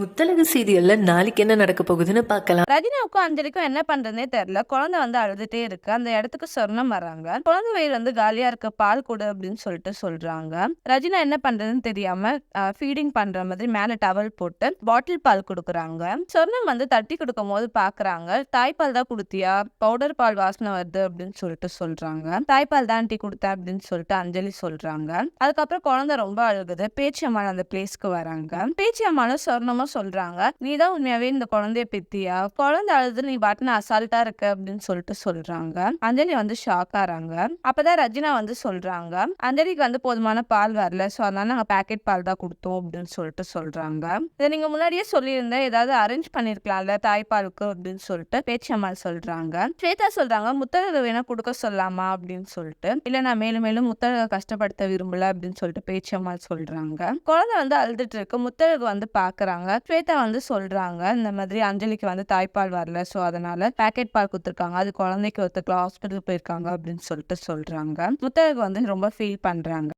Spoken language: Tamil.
முத்தலகு சீரியல்ல நாளைக்கு என்ன நடக்க போகுதுன்னு பார்க்கலாம். ரஜினாவுக்கும் அஞ்சலிக்கும் என்ன பண்றதுனே தெரியல. குழந்தை வந்து அழுதுட்டே இருக்கு. அந்த இடத்துக்கு சொர்ணம் வராங்க. குழந்தை வயிறு வந்து காலியா இருக்க பால் கொடு அப்படின்னு சொல்லிட்டு சொல்றாங்க. ரஜினா என்ன பண்றதுன்னு தெரியாம ஃபீடிங் பண்ற மாதிரி மேல டவல் போட்டு பாட்டில் பால் கொடுக்குறாங்க. சொர்ணம் வந்து தட்டி கொடுக்கும் போது பாக்குறாங்க தாய்ப்பால் தான் கொடுத்தியா? பவுடர் பால் வாசனை வருது அப்படின்னு சொல்லிட்டு சொல்றாங்க. தாய்ப்பால் தான் டீ கொடுத்தேன் அப்படின்னு சொல்லிட்டு அஞ்சலி சொல்றாங்க. அதுக்கப்புறம் குழந்தை ரொம்ப அழுகுது. பேச்சியம்மான அந்த பிளேஸ்க்கு வராங்க. பேச்சியம்மான சொர்ணமும் சொர்ணமும் சொல்றாங்க. நீ தான் உண்மையாவே இந்த குழந்தைய பெத்தியா? குழந்தை அழுது நீ பாட்டுன்னு அசால்ட்டா இருக்க அப்படின்னு சொல்லிட்டு சொல்றாங்க. அஞ்சலி வந்து ஷாக் ஆறாங்க. அப்பதான் ரஜினா வந்து சொல்றாங்க. அஞ்சலிக்கு வந்து போதுமான பால் வரல. ஸோ அதனால நாங்க பேக்கெட் பால் தான் கொடுத்தோம் அப்படின்னு சொல்லிட்டு சொல்றாங்க. இதை நீங்க முன்னாடியே சொல்லியிருந்தா ஏதாவது அரேஞ்ச் பண்ணிருக்கலாம்ல தாய்ப்பாலுக்கு அப்படின்னு சொல்லிட்டு பேச்சியம்மாள் சொல்கிறாங்க சொல்றாங்க. ஸ்வேதா சொல்றாங்க முத்தழகு வேணா கொடுக்க சொல்லலாமா அப்படின்னு சொல்லிட்டு. இல்ல நான் மேலும் மேலும் முத்தழகை கஷ்டப்படுத்த விரும்பல அப்படின்னு சொல்லிட்டு பேச்சியம்மாள் சொல்கிறாங்க சொல்றாங்க. குழந்தை வந்து அழுதுட்டு இருக்கு. முத்தழகு வந்து பாக்குறாங்க ஸ்வேதா வந்து சொல்கிறாங்க இந்த மாதிரி அஞ்சலிக்கு வந்து தாய்ப்பால் வரல. ஸோ அதனால் பேக்கெட் பால் கொடுத்துருக்காங்க. அது குழந்தைக்கு ஒருத்தக்கலாம் ஹாஸ்பிட்டல் போயிருக்காங்க அப்படின்னு சொல்லிட்டு சொல்கிறாங்க முத்தழகு வந்து ரொம்ப ஃபீல் பண்ணுறாங்க